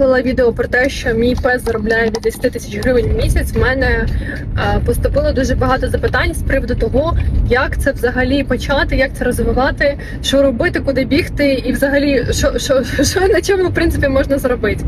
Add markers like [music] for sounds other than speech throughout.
виклала відео про те, що мій пес заробляє від 10 тисяч гривень в місяць. В мене поступило дуже багато запитань з приводу того, як це взагалі почати, як це розвивати, що робити, куди бігти, і взагалі що, що, що на чому в принципі можна заробити.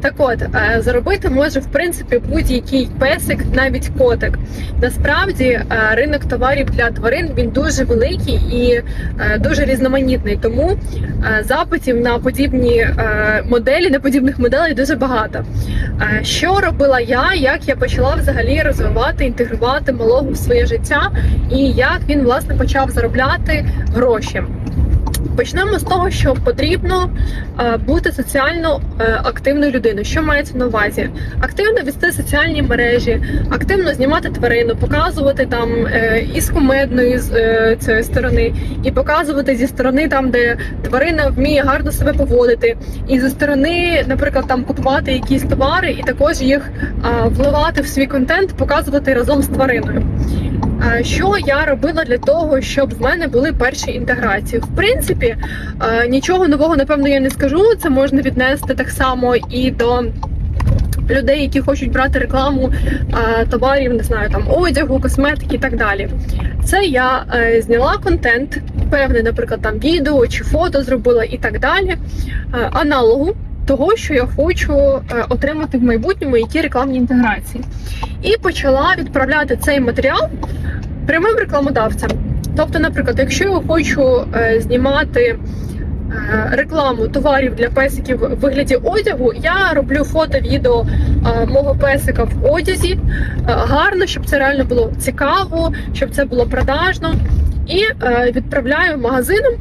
Так от е, заробити може в принципі будь-який песик, навіть котик. Насправді е, ринок товарів для тварин він дуже великий і е, дуже різноманітний. Тому запитів на подібні моделі, на подібних моделей дуже багато. Що робила я, як я почала взагалі розвивати, інтегрувати малого в своє життя, і як він власне почав заробляти гроші. Почнемо з того, що потрібно е, бути соціально е, активною людиною. Що мається на увазі? Активно вести соціальні мережі, активно знімати тварину, показувати там е, і з кумедної з цієї сторони, і показувати зі сторони там, де тварина вміє гарно себе поводити, і зі сторони, наприклад, там купувати якісь товари, і також їх вливати в свій контент, показувати разом з твариною. Е, Що я робила для того, щоб в мене були перші інтеграції? В принципі, е, нічого нового, напевно, я не скажу. Це можна віднести так само і до людей, які хочуть брати рекламу е, товарів, не знаю, там одягу, косметики і так далі. Це я е, зняла контент, певний, наприклад, там відео чи фото зробила і так далі. е, Аналогу того, що я хочу е, отримати в майбутньому, які рекламні інтеграції. І почала відправляти цей матеріал прямим рекламодавцям. Тобто, наприклад, якщо я хочу е, знімати е, рекламу товарів для песиків в вигляді одягу, я роблю фото, відео мого песика в одязі гарно, щоб це реально було цікаво, щоб це було продажно. І відправляю магазинам.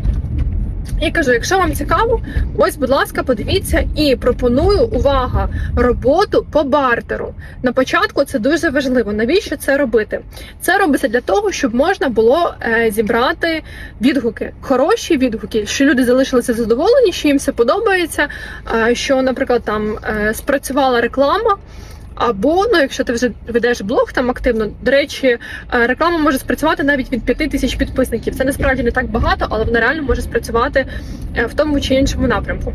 І кажу, якщо вам цікаво, ось, будь ласка, подивіться і пропоную увага роботу по бартеру. На початку це дуже важливо. Навіщо це робити? Це робиться для того, щоб можна було е, зібрати відгуки, хороші відгуки, що люди залишилися задоволені, що їм все подобається. е, що, наприклад, там е, спрацювала реклама. Або ну, якщо ти вже ведеш блог там активно, до речі, е, реклама може спрацювати навіть від 5 тисяч підписників. Це насправді не так багато, але вона реально може спрацювати е, в тому чи іншому напрямку.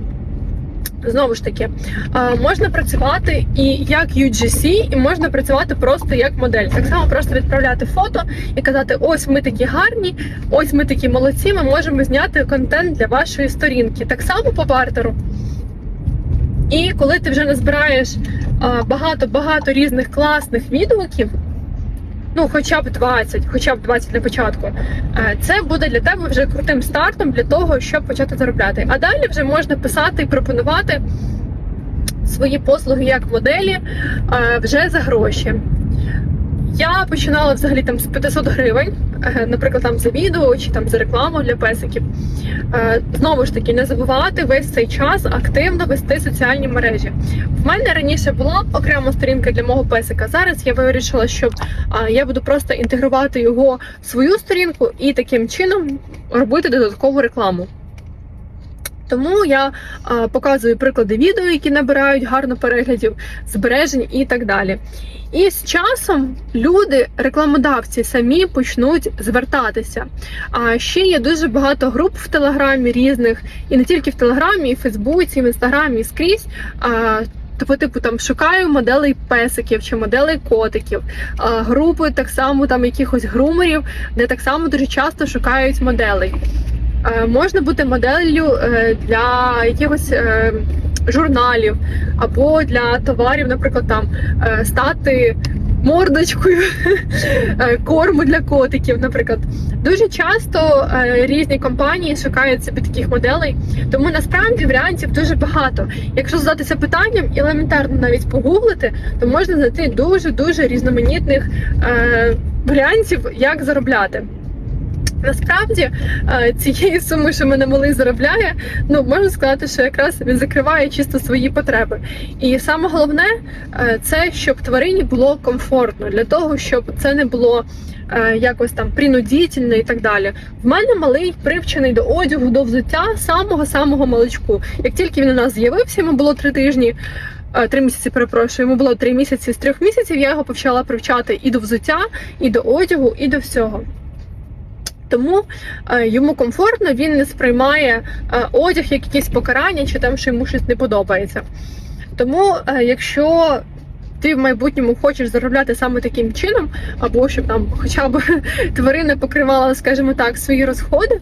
Знову ж таки, е, можна працювати і як UGC, і можна працювати просто як модель. Так само просто відправляти фото і казати: ось ми такі гарні, ось ми такі молодці. Ми можемо зняти контент для вашої сторінки. Так само по бартеру. І коли ти вже назбираєш багато-багато різних класних відгуків, ну хоча б 20, хоча б 20 на початку, е, це буде для тебе вже крутим стартом для того, щоб почати заробляти. А далі вже можна писати і пропонувати свої послуги як моделі е, вже за гроші. Я починала взагалі там з 500 гривень, наприклад, там за відео чи там за рекламу для песиків. Е, Знову ж таки, не забувати весь цей час активно вести соціальні мережі. В мене раніше була окрема сторінка для мого песика. Зараз я вирішила, що е, я буду просто інтегрувати його в свою сторінку і таким чином робити додаткову рекламу. Тому я а, показую приклади відео, які набирають гарно переглядів, збережень і так далі. І з часом люди, рекламодавці, самі почнуть звертатися. А ще є дуже багато груп в Телеграмі різних, і не тільки в Телеграмі, і в Фейсбуці, і в Інстаграмі, і скрізь. А, по типу там шукаю моделей песиків чи моделей котиків, а, групи так само там якихось грумерів, де так само дуже часто шукають моделей. Е, Можна бути моделлю е, для якихось е, журналів або для товарів, наприклад, там стати мордочкою [laughs] корму для котиків. Наприклад, дуже часто різні компанії шукають собі таких моделей, тому насправді варіантів дуже багато. Якщо задатися питанням і елементарно навіть погуглити, то можна знайти дуже дуже різноманітних варіантів, як заробляти. Насправді е, цієї суми, що мене малий заробляє, ну можна сказати, що якраз він закриває чисто свої потреби. І саме головне е, це щоб тварині було комфортно для того, щоб це не було е, якось там принудительно і так далі. В мене малий привчений до одягу, до взуття самого самого маличку. Як тільки він у нас з'явився, йому було три тижні. Три місяці перепрошую, йому було три місяці з трьох місяців. Я його почала привчати і до взуття, і до одягу, і до всього. Тому е, йому комфортно, він не сприймає е, одяг як якесь покарання чи там, що йому щось не подобається. Тому, е, якщо ти в майбутньому хочеш заробляти саме таким чином, або щоб там хоча б [laughs] тварина покривала, скажімо так, свої розходи,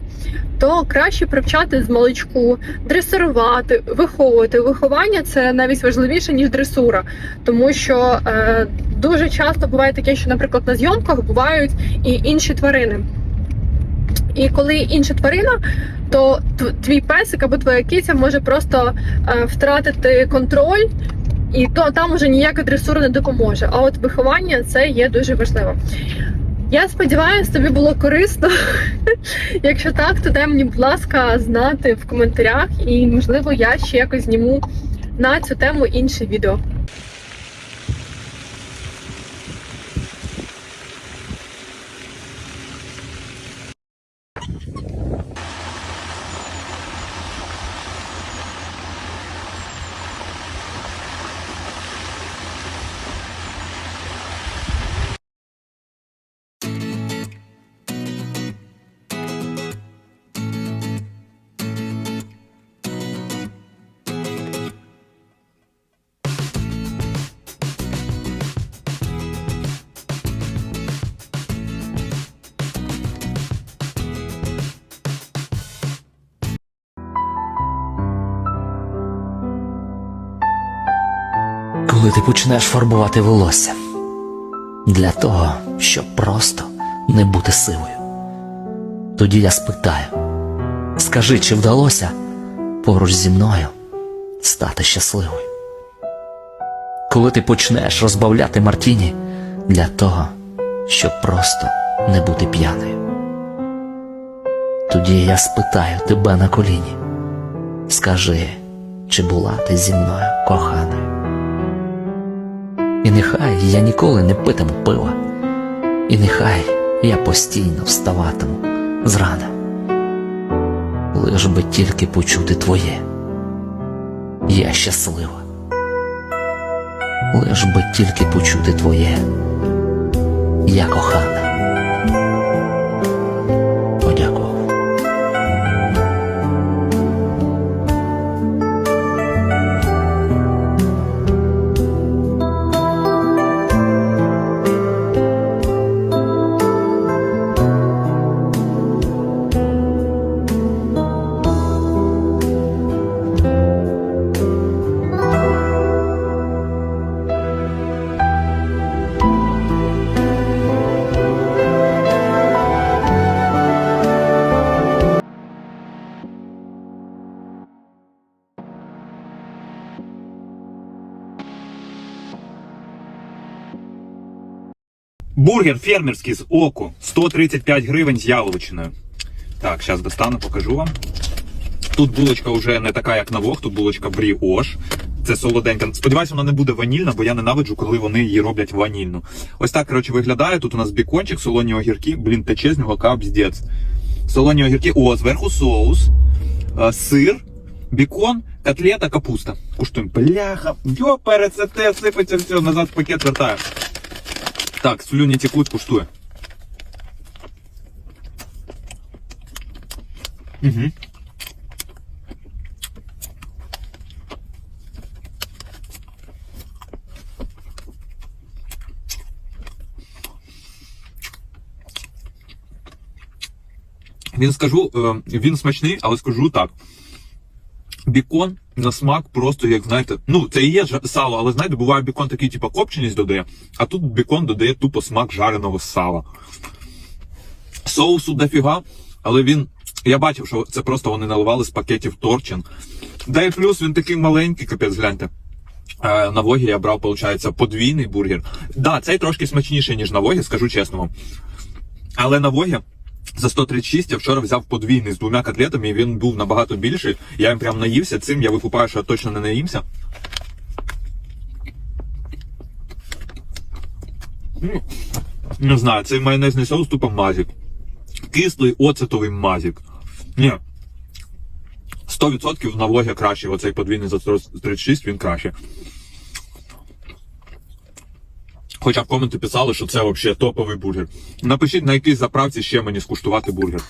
то краще привчати з маличку, дресирувати, виховувати. Виховання це навіть важливіше ніж дресура, тому що е, дуже часто буває таке, що, наприклад, на зйомках бувають і інші тварини. І коли інша тварина, то твій песик або твоя киця може просто е, втратити контроль, і то там уже ніяка дресура не допоможе. А от виховання це є дуже важливо. Я сподіваюся, тобі було корисно. [laughs] Якщо так, то дай мені, будь ласка, знати в коментарях, і можливо я ще якось зніму на цю тему інше відео. Коли ти почнеш фарбувати волосся для того, щоб просто не бути сивою. Тоді я спитаю: скажи, чи вдалося поруч зі мною стати щасливою? Коли ти почнеш розбавляти Мартіні для того, щоб просто не бути п'яною. Тоді я спитаю тебе на коліні. Скажи, чи була ти зі мною коханою? І нехай я ніколи не питиму пива, і нехай я постійно вставатиму зрада, Лиш би тільки почути твоє. Я щаслива. Лиш би тільки почути твоє. Я кохана. Бургер фермерський з оку 135 гривень з яловичиною. Так, зараз достану, покажу вам. Тут булочка вже не така, як на вог, тут булочка бріош. Це солоденька. Сподіваюся, вона не буде ванільна, бо я ненавиджу, коли вони її роблять ванільну. Ось так, коротше, виглядає. Тут у нас бікончик, солоні огірки. Блін, тече з нього капздець. Солоні огірки. О, зверху соус, е, сир, бікон, котлета, капуста. Куштуємо. Бляха, йо, це те, сипеться все, назад в пакет вертаю. Так, слюні текуть, куштує. Угу. Він скажу, е, він смачний, але скажу так. Бікон На смак просто, як знаєте, ну це і є сало, але знаєте, буває бікон такий, типу, копченість додає, а тут бікон додає тупо смак жареного сала. Соусу дофіга, але він. Я бачив, що це просто вони наливали з пакетів торчин. Да і плюс він такий маленький, капець, гляньте. Е, на Вогі я брав, виходить, подвійний бургер. Да, цей трошки смачніший, ніж на Вогі, скажу чесно вам. Але на Вогі за 136 я вчора взяв подвійний з двома котлетами, і він був набагато більший. Я їм прям наївся цим, я викупаю, що я точно не наїмся. Не знаю, цей майонезний соус тупо мазік. Кислий оцетовий мазік. Ні. 100% на влогі краще. Оцей подвійний за 136 він краще. Хоча в коменти писали, що це взагалі топовий бургер. Напишіть, на якій заправці ще мені скуштувати бургер.